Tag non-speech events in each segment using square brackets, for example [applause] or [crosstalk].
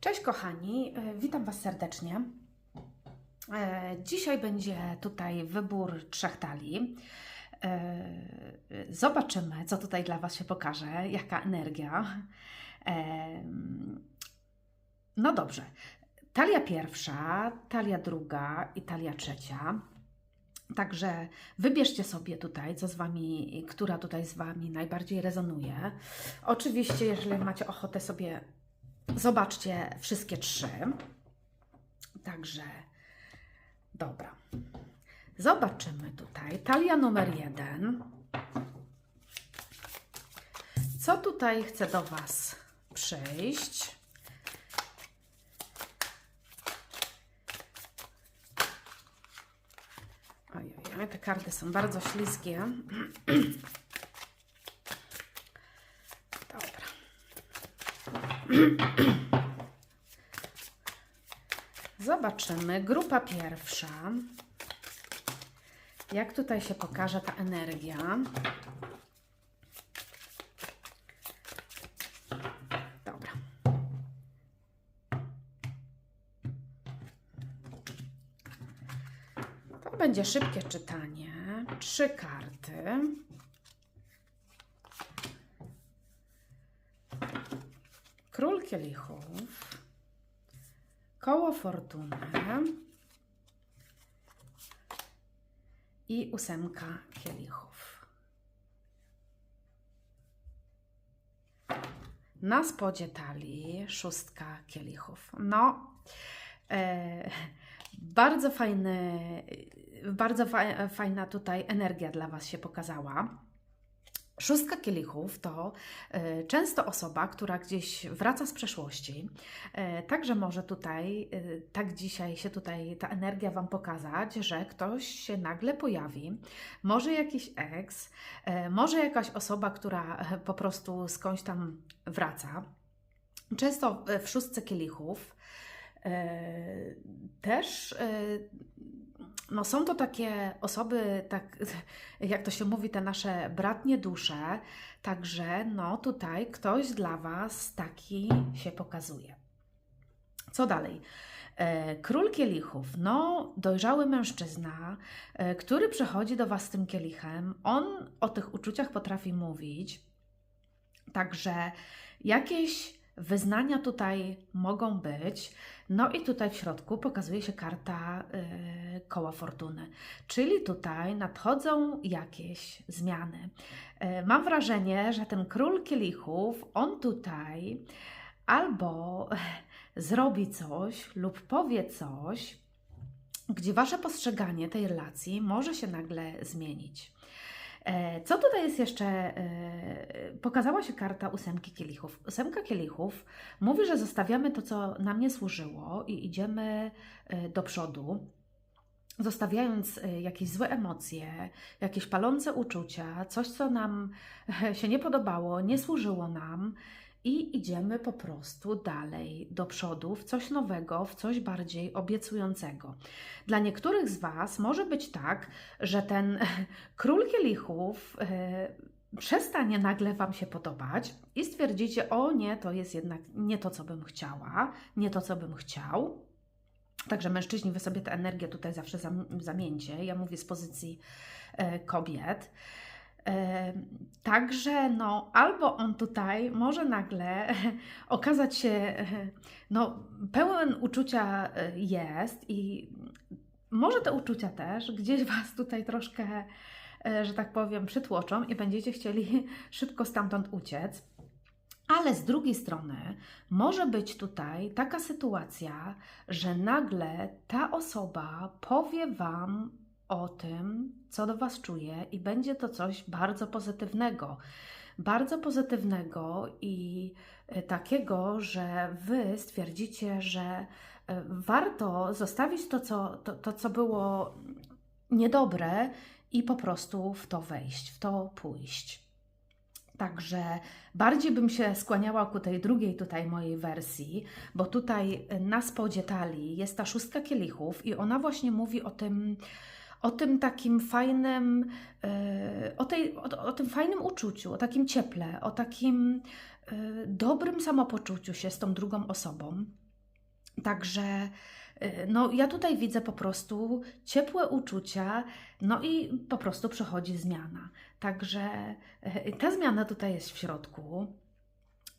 Cześć kochani, e, witam Was serdecznie. E, Dzisiaj będzie tutaj wybór trzech talii. E, Zobaczymy, co tutaj dla Was się pokaże, jaka energia. No dobrze. Talia pierwsza, talia druga i talia trzecia. Także wybierzcie sobie tutaj, co z Wami, która tutaj z Wami najbardziej rezonuje. Oczywiście, jeżeli macie ochotę sobie Zobaczcie wszystkie trzy. Także dobra. Zobaczymy tutaj. Talia numer jeden. Co tutaj chce do Was przyjść? Ojej, te karty są bardzo śliskie. [clears throat] Dobra. Zobaczymy. Grupa pierwsza. Jak tutaj się pokaże ta energia? Dobra. To będzie szybkie czytanie. Trzy karty. Król kielichów, koło fortuny i ósemka kielichów. Na spodzie talii szóstka kielichów. No, e, bardzo fajny, bardzo fa fajna tutaj energia dla Was się pokazała. Szóstka kielichów to y, często osoba, która gdzieś wraca z przeszłości. Y, także może tutaj, y, tak dzisiaj się tutaj ta energia Wam pokazać, że ktoś się nagle pojawi. Może jakiś ex, może jakaś osoba, która po prostu skądś tam wraca. Często w szóstce kielichów też no są to takie osoby, tak [laughs] jak to się mówi, te nasze bratnie dusze, także no tutaj ktoś dla Was taki się pokazuje. Co dalej? E, król kielichów, no dojrzały mężczyzna, e, który przychodzi do Was z tym kielichem, on o tych uczuciach potrafi mówić, także jakieś wyznania tutaj mogą być. No i tutaj w środku pokazuje się karta yy, koła fortuny, czyli tutaj nadchodzą jakieś zmiany. Yy, mam wrażenie, że ten król kielichów, on tutaj albo [laughs] zrobi coś lub powie coś, gdzie wasze postrzeganie tej relacji może się nagle zmienić. E, co tutaj jest jeszcze? E, pokazała się karta ósemki kielichów. Ósemka kielichów mówi, że zostawiamy to, co nam nie służyło i idziemy e, do przodu, zostawiając jakieś złe emocje, jakieś palące uczucia, coś, co nam się nie podobało, nie służyło nam i idziemy po prostu dalej do przodu w coś nowego, w coś bardziej obiecującego. Dla niektórych z Was może być tak, że ten [laughs] król kielichów yy, przestanie nagle Wam się podobać i stwierdzicie: O nie, to jest jednak nie to, co bym chciała, nie to, co bym chciał. Także mężczyźni, wy sobie tę energię tutaj zawsze zamieńcie. Ja mówię z pozycji yy, kobiet. Także no, albo on tutaj może nagle [laughs] okazać się [laughs] no, pełen uczucia e, jest i może te uczucia też gdzieś [laughs] Was tutaj troszkę, e, że tak powiem, przytłoczą i będziecie chcieli szybko stamtąd uciec. Ale z drugiej strony może być tutaj taka sytuacja, że nagle ta osoba powie Wam o tym, co do Was czuje, i będzie to coś bardzo pozytywnego. Bardzo pozytywnego i e, takiego, że Wy stwierdzicie, że e, warto zostawić to, co, to, to, co było niedobre i po prostu w to wejść, w to pójść. Także bardziej bym się skłaniała ku tej drugiej tutaj mojej wersji, bo tutaj na spodzie talii jest ta szóstka kielichów i ona właśnie mówi o tym, o tym takim fajnym, e, o, tej, o, o tym fajnym uczuciu, o takim cieple, o takim e, dobrym samopoczuciu się z tą drugą osobą. Także y, no, ja tutaj widzę po prostu ciepłe uczucia, no i po prostu przychodzi zmiana. Także ta zmiana tutaj jest w środku.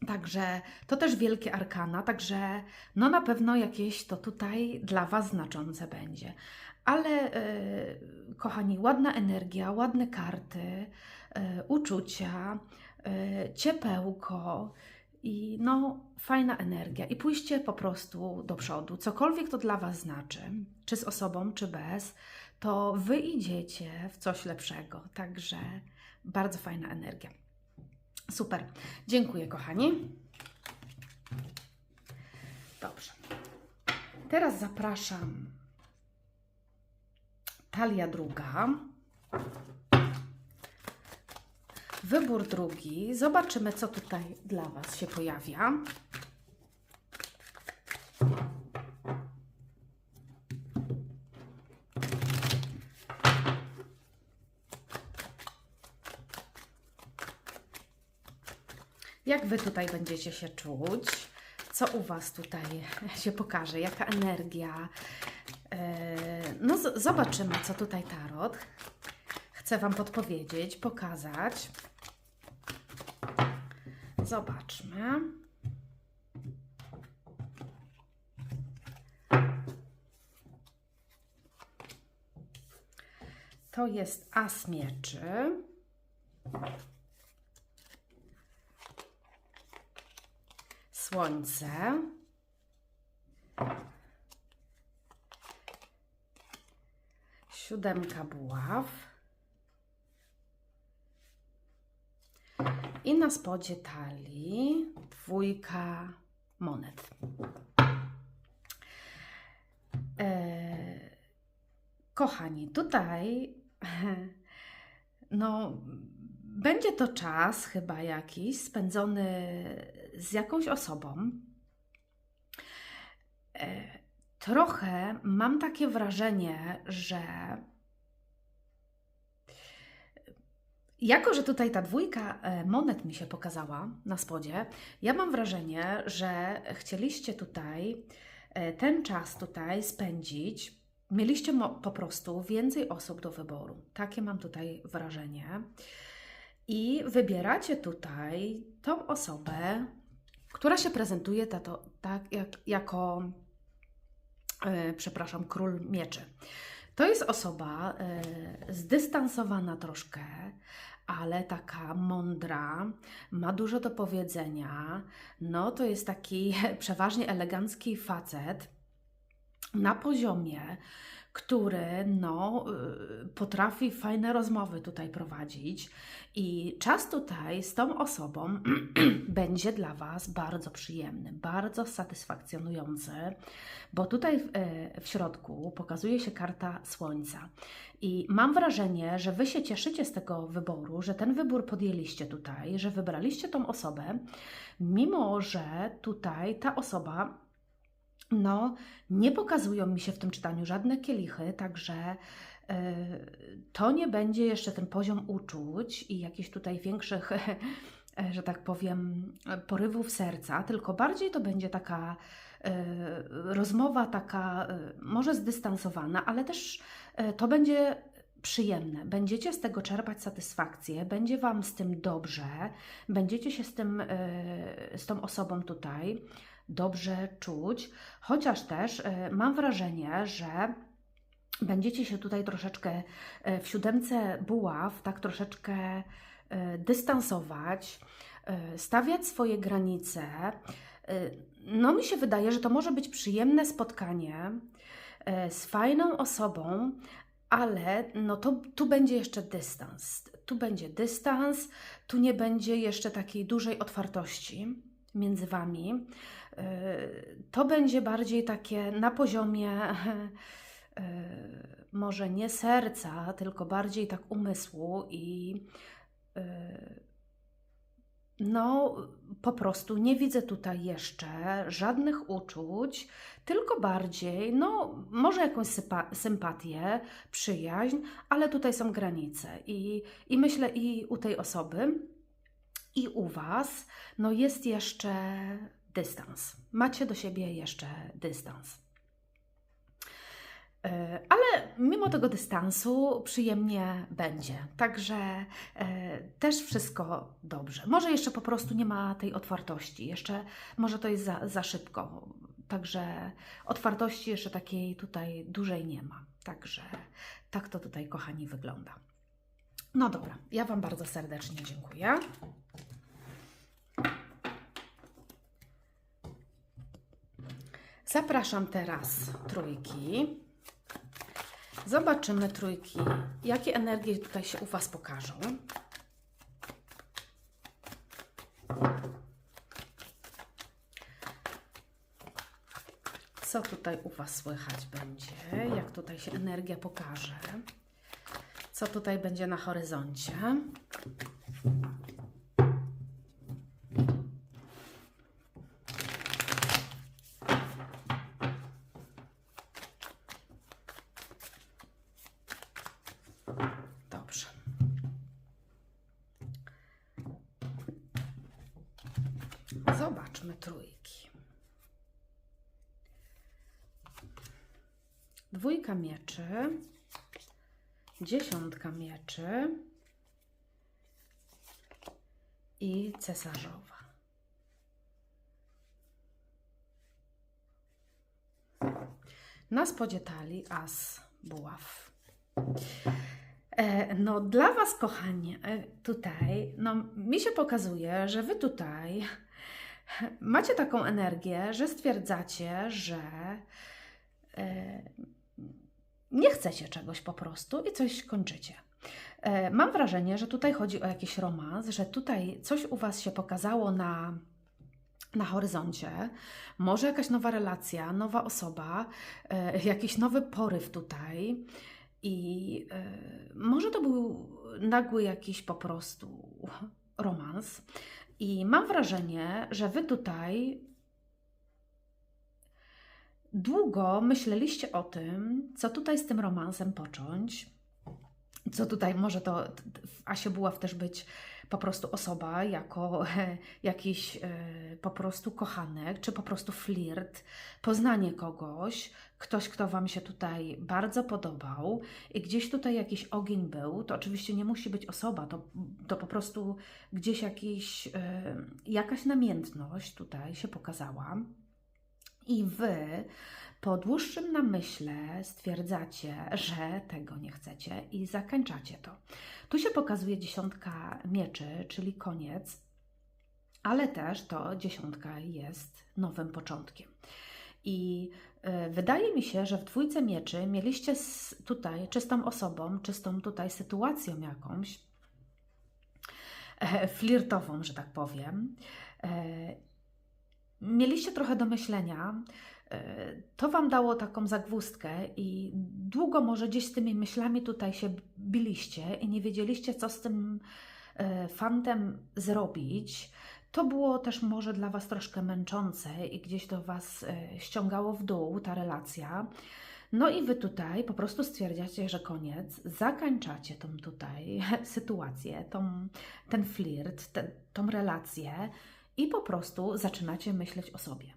Także to też wielkie arkana, także no na pewno jakieś to tutaj dla Was znaczące będzie. Ale y, kochani, ładna energia, ładne karty, y, uczucia, y, ciepełko i no fajna energia. I pójście po prostu do przodu. Cokolwiek to dla Was znaczy, czy z osobą, czy bez, to Wy idziecie w coś lepszego. Także bardzo fajna energia. Super. Dziękuję, kochani. Dobrze. Teraz zapraszam talia druga. Wybór drugi. Zobaczymy, co tutaj dla Was się pojawia. Jak Wy tutaj będziecie się czuć? Co u Was tutaj się pokaże? Jaka energia? Eee, No, zobaczymy, co tutaj tarot chce Wam podpowiedzieć, pokazać. Zobaczmy. To jest as mieczy. Słońce. Siódemka buław. I na spodzie talii dwójka monet. E, kochani, tutaj [laughs] no, będzie to czas chyba jakiś spędzony z jakąś osobą. E, trochę mam takie wrażenie, że jako, że tutaj ta dwójka e, monet mi się pokazała na spodzie, ja mam wrażenie, że chcieliście tutaj e, ten czas tutaj spędzić. Mieliście po prostu więcej osób do wyboru. Takie mam tutaj wrażenie. I wybieracie tutaj tą osobę, która się prezentuje tato, tak jak, jako, przepraszam, król mieczy. To jest osoba e, zdystansowana troszkę, ale taka mądra, ma dużo do powiedzenia. No, to jest taki [laughs] przeważnie elegancki facet na poziomie, który no, y, potrafi fajne rozmowy tutaj prowadzić. I czas tutaj z tą osobą [clears throat] będzie dla Was bardzo przyjemny, bardzo satysfakcjonujący, bo tutaj w, e, w środku pokazuje się karta Słońca. I mam wrażenie, że Wy się cieszycie z tego wyboru, że ten wybór podjęliście tutaj, że wybraliście tą osobę, mimo że tutaj ta osoba no, nie pokazują mi się w tym czytaniu żadne kielichy, także e, to nie będzie jeszcze ten poziom uczuć i jakichś tutaj większych, [laughs] że tak powiem, porywów serca, tylko bardziej to będzie taka e, rozmowa, taka e, może zdystansowana, ale też to będzie przyjemne. Będziecie z tego czerpać satysfakcję, będzie Wam z tym dobrze, będziecie się z tym, z tą osobą tutaj dobrze czuć, chociaż też e, mam wrażenie, że będziecie się tutaj troszeczkę e, w siódemce buław, tak troszeczkę e, dystansować, stawiać swoje granice. No, mi się wydaje, że to może być przyjemne spotkanie z fajną osobą, ale no to tu będzie jeszcze dystans. Tu będzie dystans, tu nie będzie jeszcze takiej dużej otwartości między wami. Y, To będzie bardziej takie na poziomie y, [laughs] może nie serca, tylko bardziej tak umysłu i y, no po prostu nie widzę tutaj jeszcze żadnych uczuć, tylko bardziej, no może jakąś sympatię, przyjaźń, ale tutaj są granice i, i myślę i u tej osoby, i u Was, no jest jeszcze dystans. Macie do siebie jeszcze dystans. E, ale mimo tego dystansu przyjemnie będzie. Także e, też wszystko dobrze. Może jeszcze po prostu nie ma tej otwartości, jeszcze może to jest za, za szybko. Także otwartości jeszcze takiej tutaj dużej nie ma. Także tak to tutaj, kochani, wygląda. No dobra, ja Wam bardzo serdecznie dziękuję. Zapraszam teraz trójki. Zobaczymy trójki, jakie energie tutaj się u Was pokażą. Co tutaj u Was słychać będzie? Jak tutaj się energia pokaże? Co tutaj będzie na horyzoncie? Zobaczmy trójki. Dwójka mieczy, dziesiątka mieczy i cesarzowa. Na spodzie talii as buław. E, No, dla Was, kochani, e, tutaj, no, mi się pokazuje, że Wy tutaj macie taką energię, że stwierdzacie, że e, nie chcecie czegoś po prostu i coś kończycie. E, Mam wrażenie, że tutaj chodzi o jakiś romans, że tutaj coś u Was się pokazało na, na horyzoncie, może jakaś nowa relacja, nowa osoba, e, jakiś nowy poryw tutaj. I może to był nagły jakiś po prostu romans. I mam wrażenie, że Wy tutaj długo myśleliście o tym, co tutaj z tym romansem począć. Co tutaj może to w Asie Buław też być po prostu osoba jako [laughs] jakiś e, po prostu kochanek, czy po prostu flirt, poznanie kogoś, ktoś, kto Wam się tutaj bardzo podobał i gdzieś tutaj jakiś ogień był, to oczywiście nie musi być osoba, to, to po prostu gdzieś jakiś, e, jakaś namiętność tutaj się pokazała. I Wy po dłuższym namyśle stwierdzacie, że tego nie chcecie i zakończacie to. Tu się pokazuje dziesiątka mieczy, czyli koniec, ale też to dziesiątka jest nowym początkiem. I wydaje mi się, że w dwójce mieczy mieliście tutaj czystą osobą, czystą tutaj sytuacją jakąś, e, flirtową, że tak powiem. E, mieliście trochę do myślenia. e, To Wam dało taką zagwózdkę i długo może gdzieś z tymi myślami tutaj się biliście i nie wiedzieliście, co z tym e, fantem zrobić. To było też może dla Was troszkę męczące i gdzieś do Was e, ściągało w dół ta relacja. No i Wy tutaj po prostu stwierdzacie, że koniec, zakończacie tą tutaj [laughs] sytuację, tą, ten flirt, te, tą relację i po prostu zaczynacie myśleć o sobie.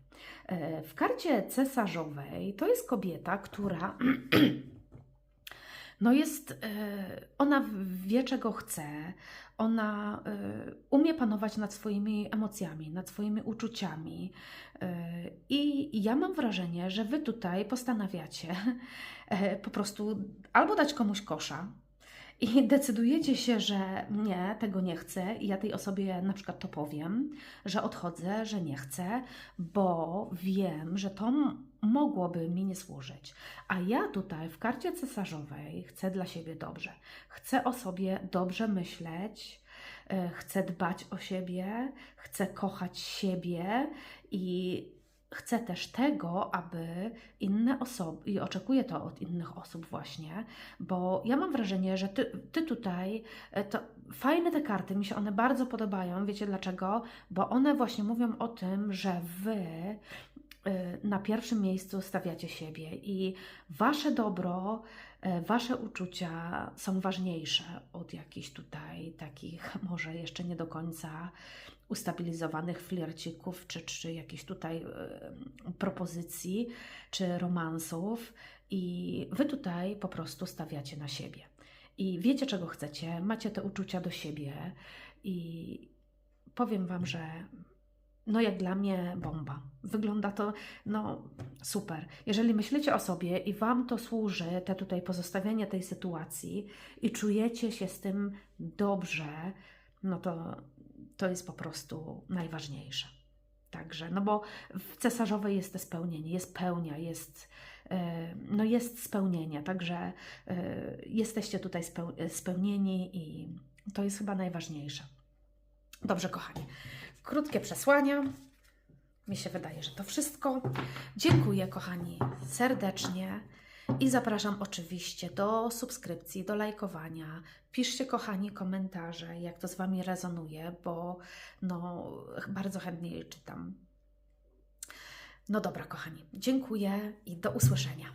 E, W karcie cesarzowej to jest kobieta, która [clears throat] no jest, e, ona wie czego chce, ona e, umie panować nad swoimi emocjami, nad swoimi uczuciami. E, I ja mam wrażenie, że Wy tutaj postanawiacie [laughs] po prostu albo dać komuś kosza, i decydujecie się, że nie, tego nie chcę, i ja tej osobie na przykład to powiem, że odchodzę, że nie chcę, bo wiem, że to mogłoby mi nie służyć. A ja tutaj w karcie cesarzowej chcę dla siebie dobrze. Chcę o sobie dobrze myśleć, e, chcę dbać o siebie, chcę kochać siebie i chcę też tego, aby inne osoby, i oczekuję to od innych osób właśnie, bo ja mam wrażenie, że ty, ty tutaj, e, to fajne te karty, mi się one bardzo podobają. Wiecie dlaczego? Bo one właśnie mówią o tym, że wy y, na pierwszym miejscu stawiacie siebie i wasze dobro, e, wasze uczucia są ważniejsze od jakichś tutaj takich [laughs] może jeszcze nie do końca ustabilizowanych flircików, czy, czy jakichś tutaj e, propozycji, czy romansów. I wy tutaj po prostu stawiacie na siebie. I wiecie, czego chcecie, macie te uczucia do siebie. I powiem Wam, że no jak dla mnie bomba. Wygląda to no super. Jeżeli myślicie o sobie i Wam to służy, te tutaj pozostawianie tej sytuacji i czujecie się z tym dobrze, no to to jest po prostu najważniejsze. Także, no bo w cesarzowej jest to spełnienie, jest pełnia, jest, e, no jest spełnienie, także e, jesteście tutaj speł- spełnieni i to jest chyba najważniejsze. Dobrze, kochani. Krótkie przesłania. Mi się wydaje, że to wszystko. Dziękuję, kochani, serdecznie i zapraszam oczywiście do subskrypcji, do lajkowania. Piszcie, kochani, komentarze, jak to z Wami rezonuje, bo no, bardzo chętnie je czytam. No dobra, kochani, dziękuję i do usłyszenia.